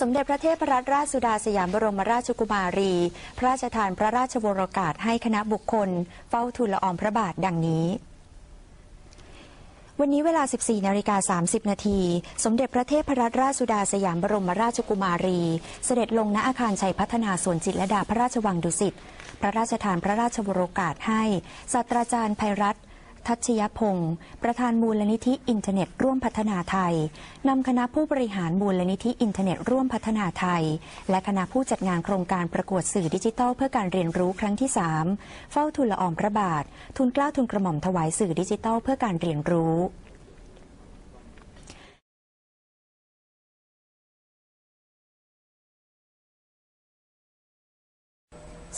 สมเด็จพระเทพรัตนราชสุดาสยามบรมราชกุมารี พระราชทานพระราชวรกาสให้คณะบุคคล เฝ้าทูลละอองพระบาทดังนี้วันนี้เวลา 14 นาฬิกา 30 นาที สมเด็จพระเทพรัตนราชสุดาสยามบรมราชกุมารี เสด็จลงณอาคารชัยพัฒนาสวนจิตรลดาพระราชวังดุสิต พระราชทานพระราชวโรกาสให้ศาสตราจารย์ภัยรัตน ทัชยพงศ์ประธานมูลนิธิอินเทอร์เน็ตร่วมพัฒนาไทยนำคณะผู้บริหารมูลนิธิอินเทอร์เน็ตร่วมพัฒนาไทย และคณะผู้จัดงานโครงการประกวดสื่อดิจิทัล เพื่อการเรียนรู้ครั้งที่ 3 เฝ้าทุนละอองพระบาท ทุนกล้าทุนกระหม่อมถวายสื่อดิจิทัล เพื่อการเรียนรู้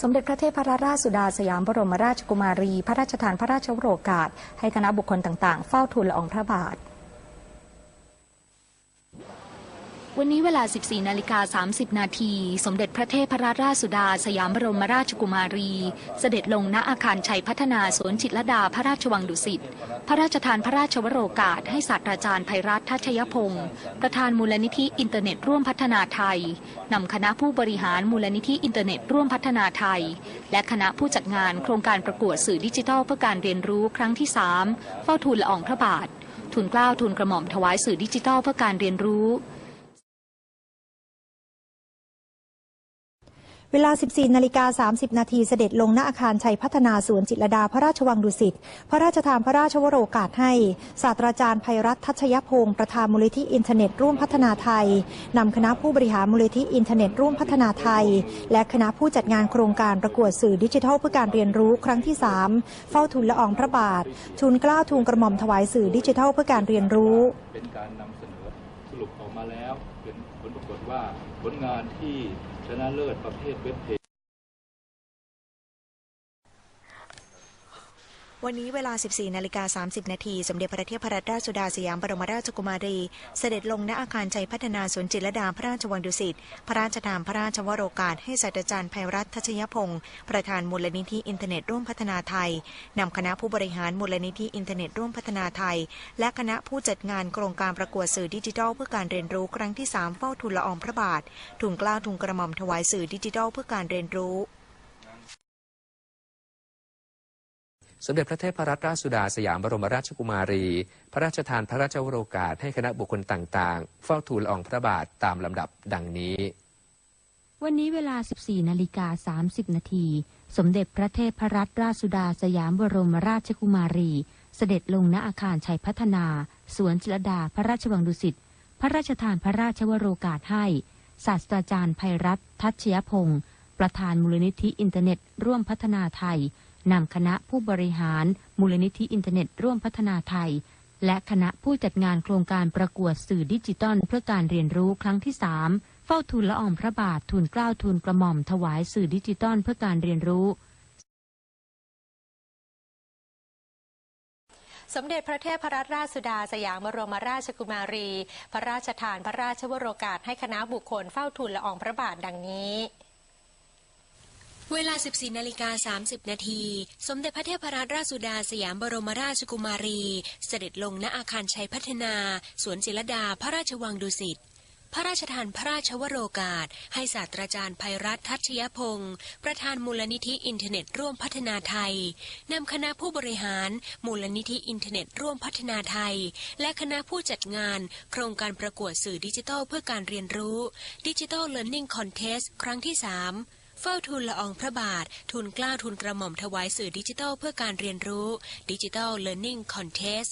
สมเด็จพระเทพรัตนราชสุดาสยามบรมราชกุมารี พระราชทานพระราชโอรกาส ให้คณะบุคคลต่างๆ เฝ้าทูลละอองพระบาท วันนี้เวลา 14 นาฬิกา 30 นาที สมเด็จพระเทพรัตนราชสุดา สยามบรมราชกุมารี เสด็จลงณอาคารชัยพัฒนาสวนจิตรลดาพระราชวังดุสิต พระราชทานพระราชวโรกาส ให้ศาสตราจารย์ภัยรัตน์ทัชยพงศ์ประธานมูลนิธิอินเทอร์เน็ตร่วมพัฒนาไทย นำคณะผู้บริหารมูลนิธิอินเทอร์เน็ตร่วมพัฒนาไทย และคณะผู้จัดงานโครงการประกวดสื่อดิจิทัลเพื่อการเรียนรู้ครั้งที่ 3 เฝ้าทูลละอองพระบาท ทุนกล้าวทุนกระหม่อมถวายสื่อดิจิทัลเพื่อการเรียนรู้ เวลา 14 นาฬิกา 30 นาทีเสด็จลงณอาคารชัยพัฒนาสวนจิตรดาพระราชวังดุสิต พระราชทานพระราชวโรกาสให้ ศาสตราจารย์ภัยรัตทัชยพงศ์ประธานมูลนิธิอินเทอร์เน็ตร่วมพัฒนาไทย นำคณะผู้บริหารมูลนิธิอินเทอร์เน็ตร่วมพัฒนาไทย และคณะผู้จัดงานโครงการประกวดสื่อดิจิทัลเพื่อการเรียนรู้ครั้งที่ 3 เฝ้าทุนละอองพระบาท ทุนกล้าทุนกระหม่อมถวายสื่อดิจิทัลเพื่อการเรียนรู้เป็นกา รุปออกมาแล้วเป็นผลปรากฏว่าผลงานที่ชนะเลิศประเภทเว็บเพ วันนี้เวลา 14 นาฬิกา 30 นาที สมเด็จพระเทพรัตนราชสุดาสยามบรมราชกุมารี เสด็จลงณอาคารชัยพัฒนาสวนจิตรลดาพระราชวังดุสิต พระราชทานพระราชวโรกาส ให้ศาสตราจารย์ภัยรัตน์ทัชยพงศ์ประธานมูลนิธิอินเทอร์เน็ตร่วมพัฒนาไทย นำคณะผู้บริหารมูลนิธิอินเทอร์เน็ตร่วมพัฒนาไทย และคณะผู้จัดงานโครงการประกวดสื่อดิจิทัล เพื่อการเรียนรู้ครั้งที่ 3 เฝ้าทุนละอองพระบาท ทุนกล้าทุนกระหม่อมถวายสื่อดิจิทัลเพื่อการเรียนรู้ สมเด็จพระเทพรัตนราชสุดาสยามบรมราชกุมารี พระราชทานพระราชวโรกาสให้คณะบุคคลต่างๆ เฝ้าทูลอองพระบาทตามลำดับดังนี้ วันนี้เวลา 14นาฬิกา30นาทีสมเด็จพระเทพรัตนราชสุดาสยามบรมราชกุมารี เสด็จลงณอาคารชัยพัฒนา สวนจิรดาพระราชวังดุสิตพระราชทานพระราชวโรกาสให้ ศาสตราจารย์ภัยรัตน์ทัชยพงศ์ประธานมูลนิธิอินเทอร์เน็ต ร่วมพัฒนาไทย นำคณะผู้บริหาร มูลนิธิอินเทอร์เน็ตร่วมพัฒนาไทย และคณะผู้จัดงานโครงการประกวดสื่อดิจิตอลเพื่อการเรียนรู้ครั้งที่ 3 เฝ้าทูลละอองพระบาททูลเกล้าทูลกระหม่อมถวายสื่อดิจิตอลเพื่อการเรียนรู้สมเด็จพระเทพรัตนราชสุดาสยามบรมราชกุมารี พระราชทานพระราชวโรกาสให้คณะบุคคลเฝ้าทูลละอองพระบาทดังนี้ เวลา 14นาฬิกา30 นาที สมเด็จพระเทพรัตนราชสุดาสยามบรมราชกุมารี เสด็จลงณอาคารชัยพัฒนา สวนจิรดาพระราชวังดุสิต พระราชทานพระราชวโรกาส ให้ศาสตราจารย์ภัยรัตทัชยพงศ์ประธานมูลนิธิอินเทอร์เน็ตร่วมพัฒนาไทย นำคณะผู้บริหาร มูลนิธิอินเทอร์เน็ตร่วมพัฒนาไทย และคณะผู้จัดงาน โครงการประกวดสื่อดิจิทัลเพื่อการเรียนรู้ดิจิทัล Learning Contest ครั้งที่ 3 เฝ้าทุนละอองพระบาท ทุนกล้าทุนกระหม่อมถวายสื่อดิจิทัลเพื่อการเรียนรู้ดิจิทัล Learning Contest